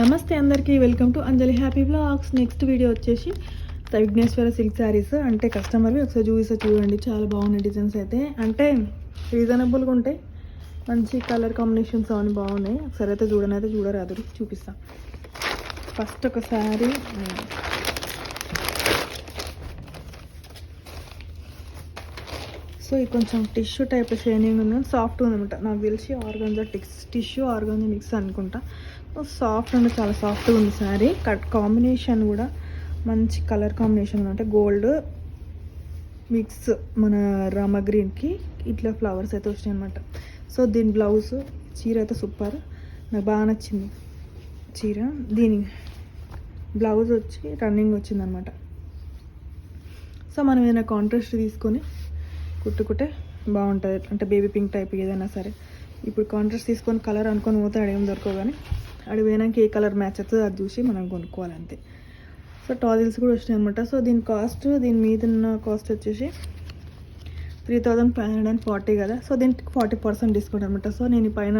నమస్తే అందరికీ welcome to Anjali happy blogs. Next video వచ్చేసి విఘ్నేశ్వర సిల్క్ శారీస్. అంటే కస్టమర్వి ఒకసారి చూపిస్తా చూడండి చాలా బాగున్నాయి డిజైన్స్ అయితే. అంటే రీజనబుల్గా ఉంటాయి మంచి కలర్ కాంబినేషన్స్ అవన్నీ బాగున్నాయి. ఒకసారి అయితే చూడనైతే చూడరాదు చూపిస్తా. ఫస్ట్ ఒక శారీ. సో ఇది కొంచెం టిష్యూ టైప్ షైనింగ్ ఉంది. సాఫ్ట్ ఉందన్నమాట. నాకు తెలిసి ఆర్గాన్జా టిక్స్ టిష్యూ ఆర్గాన్జా మిక్స్ అనుకుంటా. సాఫ్ట్ అంటే చాలా సాఫ్ట్గా ఉంది శారీ కట్ కాంబినేషన్ కూడా మంచి కలర్ కాంబినేషన్ అంటే గోల్డ్ మిక్స్ మన రామ గ్రీన్కి ఇట్లా ఫ్లవర్స్ అయితే వచ్చినాయి అనమాట సో దీని బ్లౌజ్ చీర అయితే సూపర్ నాకు బాగా నచ్చింది చీర. దీని బ్లౌజ్ వచ్చి రన్నింగ్ వచ్చిందనమాట సో మనం ఏదైనా కాంట్రాస్ట్ తీసుకొని కుట్టుకుంటే బాగుంటుంది. అంటే బేబీ పింక్ టైప్ ఏదైనా సరే. ఇప్పుడు కాంట్రాస్ట్ తీసుకొని కలర్ అనుకొని పోతే అడేం దొరకవు కానీ అక్కడ పోయినాక ఏ కలర్ మ్యాచ్ అవుతుందో అది చూసి మనం కొనుక్కోవాలి అంతే సో టాజిల్స్ కూడా వచ్చినాయి అనమాట సో దీని కాస్ట్ దీని మీద ఉన్న కాస్ట్ వచ్చేసి three thousand five hundred and forty కదా. సో దీనికి ఫార్టీ పర్సెంట్ డిస్కౌంట్ అనమాట సో నేను పైన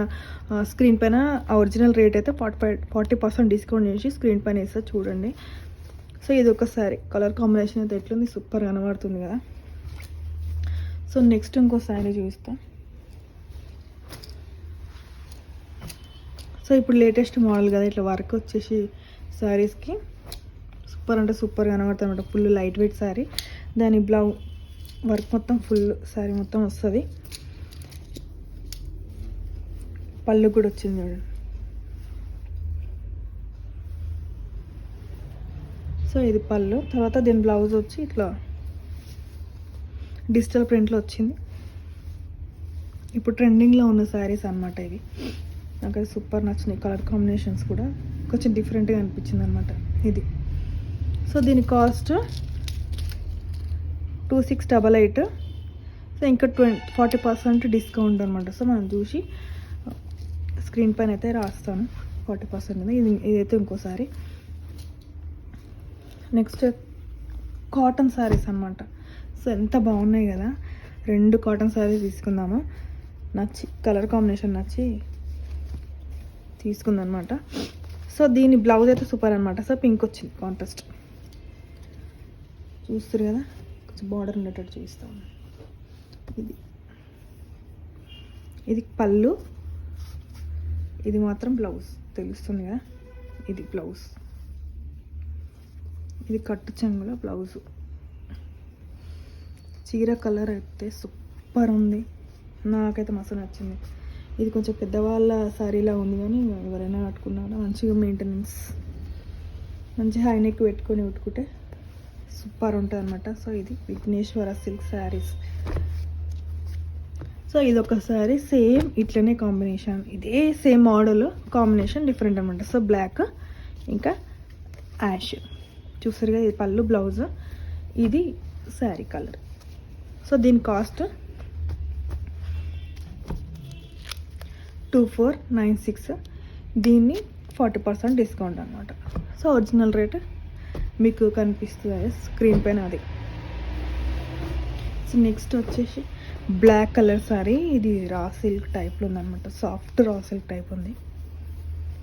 స్క్రీన్ పైన ఒరిజినల్ రేట్ అయితే forty five forty percent discount చేసి స్క్రీన్ పైన వేస్తా చూడండి. సో ఇది ఒకసారి కలర్ కాంబినేషన్ అయితే ఎట్లుంది? సూపర్ కనబడుతుంది కదా. సో నెక్స్ట్ ఇంకో శారీ చూస్తాను సో ఇప్పుడు లేటెస్ట్ మోడల్ కదా ఇట్లా వర్క్ వచ్చేసి శారీస్కి సూపర్ అంటే సూపర్ కనబడుతుంది అనమాట ఫుల్ లైట్ వెయిట్ శారీ దాని బ్లౌ వర్క్ మొత్తం ఫుల్ శారీ మొత్తం వస్తుంది. పళ్ళు కూడా వచ్చింది చూడండి సో ఇది పళ్ళు. తర్వాత దీని బ్లౌజ్ వచ్చి ఇట్లా డిజిటల్ ప్రింట్లో వచ్చింది. ఇప్పుడు ట్రెండింగ్లో ఉన్న శారీస్ అనమాట ఇవి. నాకు సూపర్ నచ్చినాయి కలర్ కాంబినేషన్స్ కూడా. కొంచెం డిఫరెంట్గా అనిపించింది అనమాట ఇది. సో దీని cost two six double eight. So ఇంకా ట్వంటీ ఫార్టీ పర్సెంట్ డిస్కౌంట్ అనమాట. సో మనం చూసి స్క్రీన్ పైన అయితే రాస్తాను. ఫార్టీ పర్సెంట్ ఇది ఇదైతే ఇంకోసారి. నెక్స్ట్ కాటన్ శారీస్ అనమాట. సో ఎంత బాగున్నాయి కదా. రెండు కాటన్ శారీస్ తీసుకుందాము. నచ్చి కలర్ కాంబినేషన్ నచ్చి తీసుకుందనమాట. సో దీని బ్లౌజ్ అయితే సూపర్ అనమాట. సో పింక్ వచ్చింది కాంట్రాస్ట్. చూస్తారు కదా కొంచెం బార్డర్ ఉండేటట్టు చూపిస్తాం ఇది. ఇది పళ్ళు. ఇది మాత్రం బ్లౌజ్. తెలుస్తుంది కదా? ఇది బ్లౌజ్. ఇది కట్టు చెంగుల బ్లౌజు. చీర కలర్ అయితే సూపర్ ఉంది. నాకైతే మస్తు నచ్చింది. ఇది కొంచెం పెద్దవాళ్ళ శారీలా ఉంది కానీ ఎవరైనా కట్టుకున్నారా? మంచిగా మెయింటెనెన్స్ మంచి హై నెక్ పెట్టుకొని ఉట్టుకుంటే సూపర్ ఉంటుంది అనమాట సో ఇది విఘ్నేశ్వర సిల్క్ శారీస్ సో ఇది ఒక శారీ సేమ్ ఇట్లనే కాంబినేషన్ ఇదే సేమ్ మోడల్ కాంబినేషన్ డిఫరెంట్ అనమాట సో బ్లాక్ ఇంకా యాష్ చూసారుగా ఇది పళ్ళు బ్లౌజ్ ఇది శారీ కలర్ సో దీని cost two four nine six దీన్ని ఫార్టీ పర్సెంట్ డిస్కౌంట్ అనమాట సో ఒరిజినల్ రేట్ మీకు కనిపిస్తుంది స్క్రీన్ పైన అది. సో నెక్స్ట్ వచ్చేసి బ్లాక్ కలర్ సారీ. ఇది రా సిల్క్ టైప్లో ఉందన్నమాట. సాఫ్ట్ రా సిల్క్ టైప్ ఉంది.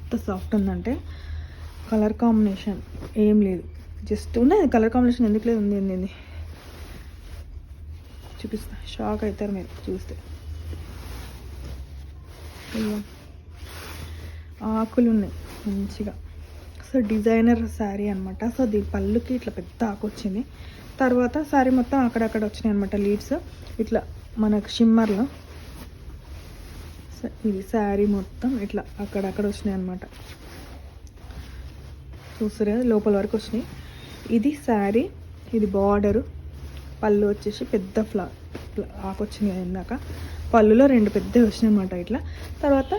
ఎంత సాఫ్ట్ ఉందంటే కలర్ కాంబినేషన్ ఏం లేదు. జస్ట్ ఉన్నది కలర్ కాంబినేషన్ ఎందుకు లేదు? ఉంది ఉంది. చూపిస్తా. షాక్ అవుతారు మీరు చూస్తే. ఇదిగో. ఆకులు ఉన్నాయి మంచిగా. సో డిజైనర్ శారీ అనమాట సో దీని పళ్ళుకి ఇట్లా పెద్ద ఆకు వచ్చింది. తర్వాత శారీ మొత్తం అక్కడక్కడ వచ్చినాయి అనమాట లీవ్స్. ఇట్లా మనకు షిమ్మర్లో. సో ఇది శారీ మొత్తం ఇట్లా అక్కడక్కడ వచ్చినాయి అనమాట చూస్తారు కదా లోపల వరకు వచ్చినాయి. ఇది శారీ ఇది బార్డరు. పళ్ళు వచ్చేసి పెద్ద ఫ్లా ఆకు వచ్చింది ఇందాక. పళ్ళులో రెండు పెద్దవి వచ్చినాయి అనమాట ఇట్లా. తర్వాత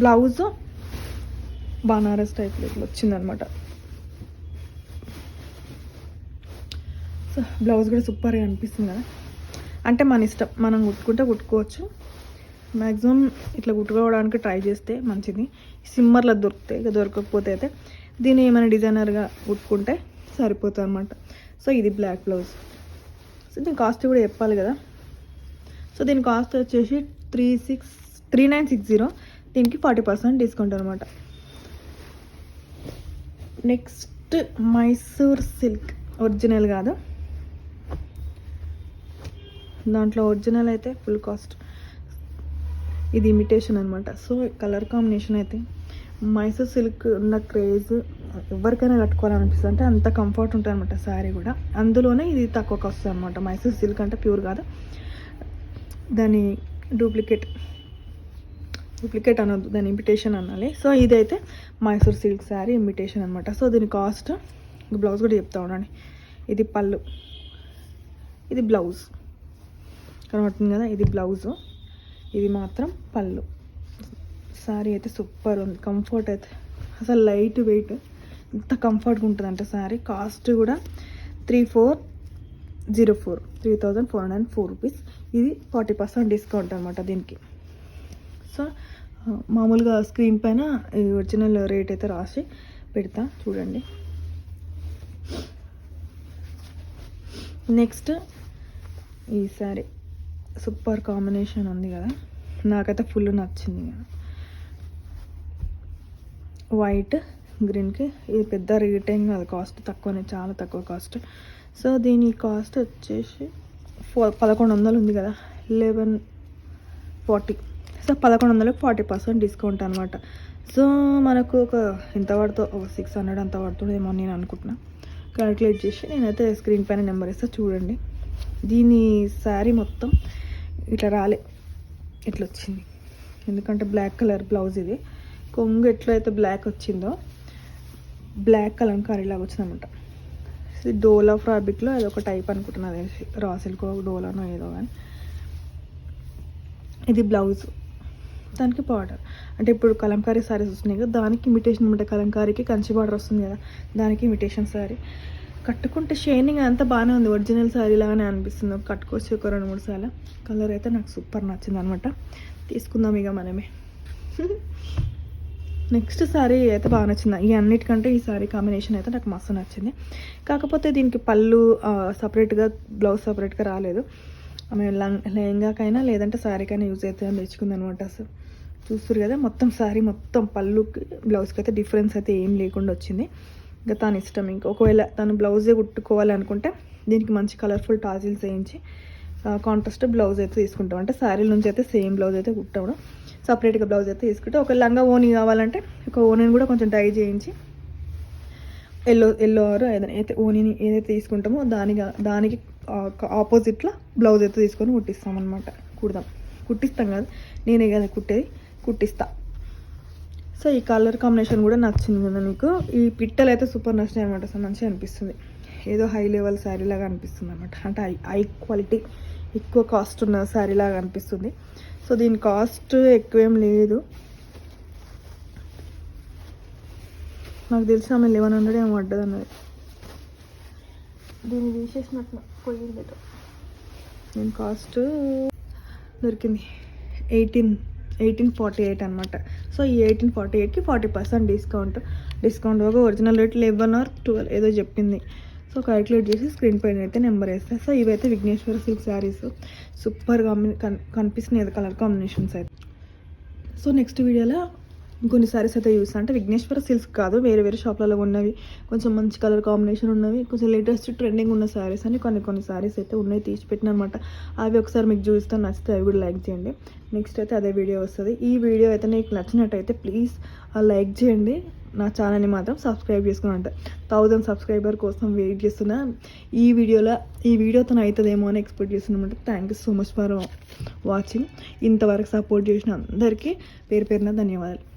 బ్లౌజ్ బనారస్ టైప్లో ఇట్లా వచ్చిందనమాట సో బ్లౌజ్ కూడా సూపర్గా అనిపిస్తుంది కదా. అంటే మన ఇష్టం మనం కుట్టుకుంటే కుట్టుకోవచ్చు. మ్యాక్సిమం ఇట్లా కుట్టుకోవడానికి ట్రై చేస్తే మంచిది. సిమ్మర్లో దొరుకుతాయి ఇక దొరకకపోతే అయితే దీన్ని ఏమైనా డిజైనర్గా కుట్టుకుంటే సరిపోతుంది అనమాట సో ఇది బ్లాక్ బ్లౌజ్ సో దీని కాస్ట్ కూడా చెప్పాలి కదా. సో దీని కాస్ట్ వచ్చేసి three six three nine six zero. దీనికి ఫార్టీ పర్సెంట్ డిస్కౌంట్ అనమాట నెక్స్ట్ మైసూర్ సిల్క్. ఒరిజినల్ కాదు. దాంట్లో ఒరిజినల్ అయితే ఫుల్ కాస్ట్. ఇది ఇమిటేషన్ అనమాట సో కలర్ కాంబినేషన్ అయితే మైసూర్ సిల్క్ ఉన్న క్రేజ్ ఎవరికైనా కట్టుకోవాలనిపిస్తుంది. అంటే అంత కంఫర్ట్ ఉంటుంది అనమాట శారీ కూడా. అందులోనే ఇది తక్కువకి వస్తుంది అనమాట మైసూర్ సిల్క్ అంటే ప్యూర్ కాదు. దాని డూప్లికేట్ డూప్లికేట్ అనొద్దు దాని ఇమిటేషన్ అనాలి. సో ఇదైతే మైసూర్ సిల్క్ శారీ ఇమిటేషన్ అనమాట సో దీని కాస్ట్ బ్లౌజ్ కూడా చెప్తా ఉండండి. ఇది పళ్ళు ఇది బ్లౌజ్. కనబడుతుంది కదా? ఇది బ్లౌజు ఇది మాత్రం పళ్ళు. శారీ అయితే సూపర్ ఉంది. కంఫర్ట్ అయితే. అసలు లైట్ వెయిట్ ఎంత కంఫర్ట్గా ఉంటుంది అంటే శారీ. కాస్ట్ కూడా three four zero four three thousand four hundred four rupees ఇది ఫార్టీ పర్సెంట్ డిస్కౌంట్ అనమాట దీనికి. సో మామూలుగా స్క్రీన్ పైన ఈ ఒరిజినల్ రేట్ అయితే రాసి పెడతా చూడండి. నెక్స్ట్ ఈ సారీ సూపర్ కాంబినేషన్ ఉంది కదా. నాకైతే ఫుల్ నచ్చింది కదా. వైట్ గ్రీన్కి ఇది పెద్ద రేట్ ఏం కాదు. కాస్ట్ తక్కువనే చాలా తక్కువ కాస్ట్. సో దీని కాస్ట్ వచ్చేసి ఫోర్ పదకొండు వందలు ఉంది కదా లెవెన్ ఫార్టీ. సో పదకొండు వందలకు ఫార్టీ పర్సెంట్ డిస్కౌంట్ అనమాట సో మనకు ఒక ఎంత పడుతుందో ఒక సిక్స్ హండ్రెడ్ అంత పడుతుందేమో నేను అనుకుంటున్నా. క్యాలిక్యులేట్ చేసి నేనైతే స్క్రీన్ పైన నెంబర్ ఇస్తా చూడండి. దీని శారీ మొత్తం ఇట్లా రాలే. ఇట్లా వచ్చింది. ఎందుకంటే బ్లాక్ కలర్ బ్లౌజ్ ఇది. కొంగు ఎట్లయితే బ్లాక్ వచ్చిందో బ్లాక్ కలంకారీ లాగా వచ్చిందన్నమాట. ఇది డోలా ఫ్రాబిక్లో అది ఒక టైప్ అనుకుంటున్నా తెలిసి రా సిల్క్ డోలానో ఏదో కానీ ఇది బ్లౌజ్. దానికి బార్డర్. అంటే ఇప్పుడు కలంకారీ సారీస్ వస్తున్నాయి కదా దానికి ఇమిటేషన్ అనమాట కలంకారీకి కంచి బార్డర్ వస్తుంది కదా దానికి ఇమిటేషన్ సారీ కట్టుకుంటే షైనింగ్ అంతా బాగానే ఉంది ఒరిజినల్ శారీ లాగానే అనిపిస్తుంది. కట్టుకొచ్చి కట్టుకోవచ్చు ఒక రెండు మూడు సార్లు. కలర్ అయితే నాకు సూపర్ నచ్చింది అనమాట తీసుకుందాం ఇక మనమే. నెక్స్ట్ శారీ అయితే బాగా నచ్చింది. ఈ అన్నిటికంటే ఈ శారీ కాంబినేషన్ అయితే నాకు మస్తు నచ్చింది. కాకపోతే దీనికి పళ్ళు సపరేట్గా బ్లౌజ్ సపరేట్గా రాలేదు. ఆమె లంగ్ లెహంగాకైనా లేదంటే శారీకైనా యూజ్ అయితే తెచ్చుకుంది అనమాట అసలు. చూస్తారు కదా మొత్తం శారీ మొత్తం పళ్ళుకి బ్లౌజ్కి అయితే డిఫరెన్స్ అయితే ఏం లేకుండా వచ్చింది. ఇంకా తన ఇష్టం. ఇంకా ఒకవేళ తను బ్లౌజే కుట్టుకోవాలనుకుంటే దీనికి మంచి కలర్ఫుల్ టాజిల్స్ వేయించి కాంట్రాస్ట్ బ్లౌజ్ అయితే తీసుకుంటాం. అంటే శారీల నుంచి అయితే సేమ్ బ్లౌజ్ అయితే కుట్టడం సపరేట్గా బ్లౌజ్ అయితే తీసుకుంటే ఒక లంగా ఓని కావాలంటే ఒక ఓనిని కూడా కొంచెం డై చేయించి ఎల్లో ఎల్లో ఆరు ఏదైనా అయితే ఓనిని ఏదైతే తీసుకుంటామో దానికి దానికి ఆపోజిట్లో బ్లౌజ్ అయితే తీసుకొని కుట్టిస్తాం అనమాట కుడదాం. కుట్టిస్తాం కదా. నేనే కదా కుట్టేది. కుట్టిస్తా. సో ఈ కలర్ కాంబినేషన్ కూడా నచ్చింది కదా నీకు? ఈ పిట్టలు అయితే సూపర్ నచ్చినాయి అనమాట సో మంచిగా అనిపిస్తుంది. ఏదో హై లెవెల్ శారీ లాగా అనిపిస్తుంది అనమాట అంటే హై హై క్వాలిటీ ఎక్కువ కాస్ట్ ఉన్న శారీ లాగా అనిపిస్తుంది. సో దీని కాస్ట్ ఎక్కువేం లేదు. నాకు తెలిసి ఆమె లెవెన్ హండ్రెడ్ ఏమి పడ్డది అన్నది. దీన్ని తీసేసినట్టు పోయింది దీని కాస్ట్ దొరికింది ఎయిటీన్ ఎయిటీన్ ఫార్టీ ఎయిట్ అనమాట సో ఈ ఎయిటీన్ ఫార్టీ ఎయిట్కి ఫార్టీ పర్సెంట్ డిస్కౌంట్ డిస్కౌంట్ ఒక original rate eleven or twelve ఏదో చెప్పింది. సో క్యాలిక్యులేట్ చేసి స్క్రీన్ పైన అయితే నెంబర్ వేస్తాయి సో ఇవైతే విఘ్నేశ్వర సిల్క్ శారీస్ సూపర్ కాంబినే కనిపిస్తున్నాయి కలర్ కాంబినేషన్స్ అయితే. సో నెక్స్ట్ వీడియోలో ఇంకొన్ని సారీస్ అయితే చూస్తా. అంటే విఘ్నేశ్వర సిల్క్స్ కాదు వేరే వేరే షాప్లలో ఉన్నవి కొంచెం మంచి కలర్ కాంబినేషన్ ఉన్నవి. కొంచెం లేటెస్ట్ ట్రెండింగ్ ఉన్న సారీస్ అని కొన్ని కొన్ని సారీస్ అయితే ఉన్నాయి తీసి పెట్టిన అనమాట అవి ఒకసారి మీకు చూపిస్తాను. నచ్చితే అవి కూడా లైక్ చేయండి. నెక్స్ట్ అయితే అదే వీడియో వస్తుంది. ఈ వీడియో అయితే నీకు నచ్చినట్టయితే ప్లీజ్ లైక్ చేయండి. నా ఛానల్ని మాత్రం సబ్స్క్రైబ్ చేసుకుని ఉంటా థౌజండ్ సబ్స్క్రైబర్ కోసం వెయిట్ చేస్తున్నా. ఈ వీడియోలో ఈ వీడియోతో అవుతుందేమో అని ఎక్స్పెక్ట్ చేస్తున్నామంటే. Thank you so much for watching ఇంతవరకు సపోర్ట్ చేసిన అందరికీ పేరు పేరున ధన్యవాదాలు.